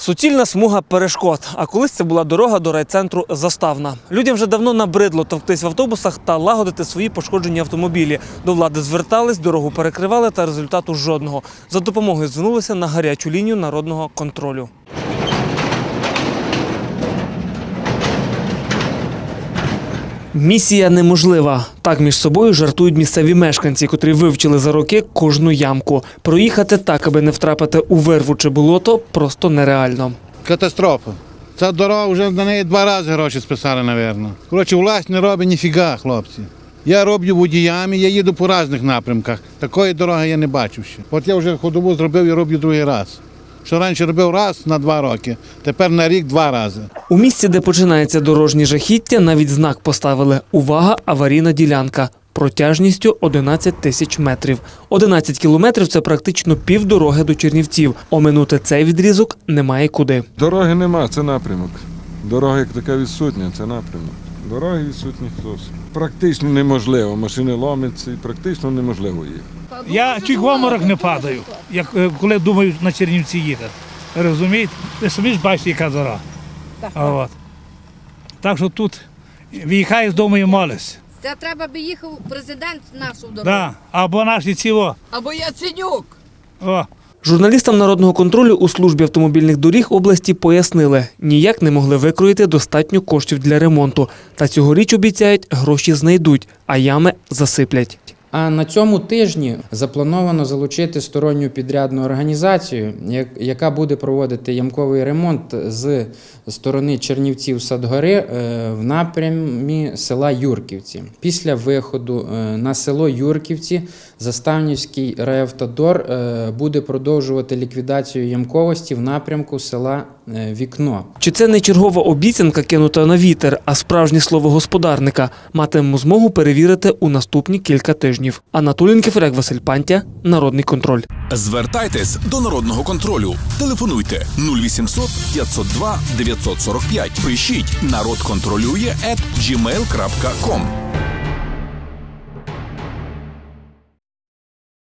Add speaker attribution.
Speaker 1: Суцільна смуга перешкод. А колись це була дорога до райцентру Заставна. Людям вже давно набридло товктись в автобусах та лагодити свої пошкоджені автомобілі. До влади звертались, дорогу перекривали, та результату жодного. За допомогою звернулися на гарячу лінію народного контролю. Місія неможлива. Так між собою жартують місцеві мешканці, котрі вивчили за роки кожну ямку. Проїхати так, аби не втрапити у вирву чи болото, просто нереально.
Speaker 2: Катастрофа. Ця дорога вже на неї два рази гроші списали, напевно. Коротше, власть не робить ніфіга, хлопці. Я роблю водіями, я їду по різних напрямках. Такої дороги я не бачив ще. От я вже ходову зробив і роблю другий раз. Що раніше робив раз на два роки, тепер на рік два рази.
Speaker 1: У місці, де починається дорожнє жахіття, навіть знак поставили Увага, аварійна ділянка протяжністю 11 тисяч метрів. 11 кілометрів це практично півдороги до Чернівців. Оминути цей відрізок немає куди.
Speaker 3: Дороги нема, це напрямок. Дорога як така відсутня, це напрямок. Дороги відсутні хтось. Практично неможливо. Машини ломляться і практично неможливо їх.
Speaker 4: Я чуть в оморок не падаю, як е, коли думаю на Чернівці їхати. Розумієте? Ви самі ж бачите, яка дорога. От. Так що тут виїхаю з дому і молюсь.
Speaker 5: Це треба би їхав президент нашу дорогу.
Speaker 4: Да. Або наші ціло.
Speaker 5: Або Яценюк.
Speaker 4: О.
Speaker 1: Журналістам народного контролю у службі автомобільних доріг області пояснили, ніяк не могли викроїти достатньо коштів для ремонту. Та цьогоріч обіцяють, гроші знайдуть, а ями засиплять.
Speaker 6: А на цьому тижні заплановано залучити сторонню підрядну організацію, яка буде проводити ямковий ремонт з сторони Чернівців Садгори е, в напрямі села Юрківці. Після виходу е, на село Юрківці Заставнівський райавтодор е, буде продовжувати ліквідацію ямковості в напрямку села Вікно.
Speaker 1: Чи це не чергова обіцянка кинута на вітер, а справжнє слово господарника? Матимемо змогу перевірити у наступні кілька тижнів. Анатолій Кеферек, Василь Пантя, Народний контроль.
Speaker 7: Звертайтесь до народного контролю. Телефонуйте 0800 502 945. Пишіть народ контролює at.